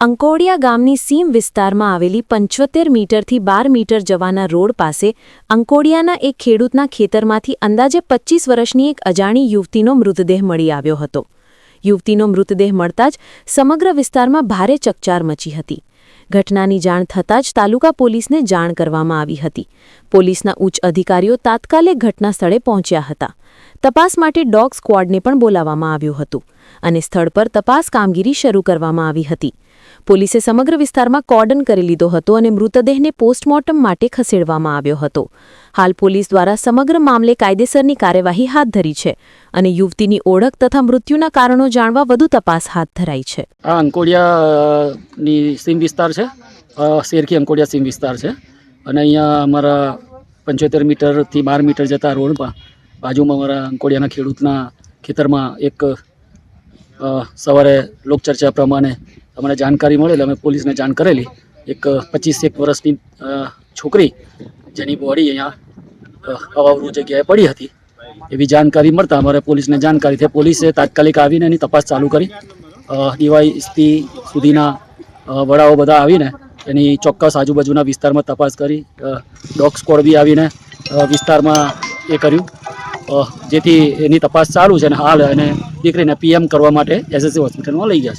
અંકોડિયા ગામની સીમ વિસ્તારમાં આવેલી પંચોતેર મીટરથી બાર મીટર જવાના રોડ પાસે અંકોડિયાના એક ખેડૂતના ખેતરમાંથી અંદાજે પચીસ વર્ષની એક અજાણી યુવતીનો મૃતદેહ મળી આવ્યો હતો. યુવતીનો મૃતદેહ મળતા જ સમગ્ર વિસ્તારમાં ભારે ચકચાર મચી હતી. ઘટનાની જાણ થતાં જ તાલુકા પોલીસને જાણ કરવામાં આવી હતી. પોલીસના ઉચ્ચ અધિકારીઓ તાત્કાલિક ઘટના સ્થળે પહોંચ્યા હતા. તપાસ માટે ડોગ સ્ક્વોડને પણ બોલાવવામાં આવ્યું હતું અને સ્થળ પર તપાસ કામગીરી શરૂ કરવામાં આવી હતી. પોલીસે સમગ્ર વિસ્તારમાં કોર્ડન કરી લીધો હતો અને મૃતદેહને પોસ્ટમોર્ટમ માટે ખસેડવામાં આવ્યો હતો. હાલ પોલીસ દ્વારા સમગ્ર મામલે કાયદેસરની કાર્યવાહી હાથ ધરી છે અને યુવતીની ઓળખ તથા મૃત્યુના કારણો જાણવા વધુ તપાસ હાથ ધરાઈ છે. આ અંકોડિયાની સીમ વિસ્તાર છે. શેરખી અંકોડિયા સીમ વિસ્તાર છે. અને અહીંયા અમારા પંચોતેર મીટરથી બાર મીટર જતા રોડમાં બાજુમાં અમારા અંકોડિયાના ખેડૂતના ખેતરમાં એક સવારે લોકચર્ચા પ્રમાણે અમને જાણકારી મળેલી અમે પોલીસને જાણ કરેલી. એક પચીસેક વર્ષની છોકરી જેની બોડી અહીંયા અવાવરૂ જગ્યાએ પડી હતી. એવી જાણકારી મળતા અમારે પોલીસને જાણકારી થઈ. પોલીસે તાત્કાલિક આવીને એની તપાસ ચાલુ કરી. ડીવાયએસપી સુધીના વડાઓ બધા આવીને એની ચોક્કસ આજુબાજુના વિસ્તારમાં તપાસ કરી. ડોગ સ્કોડ બી આવીને વિસ્તારમાં એ કર્યું. જેથી એની તપાસ ચાલુ છે અને હાલ એને દીકરીને પીએમ કરવા માટે એસએસસી હોસ્પિટલમાં લઈ ગયા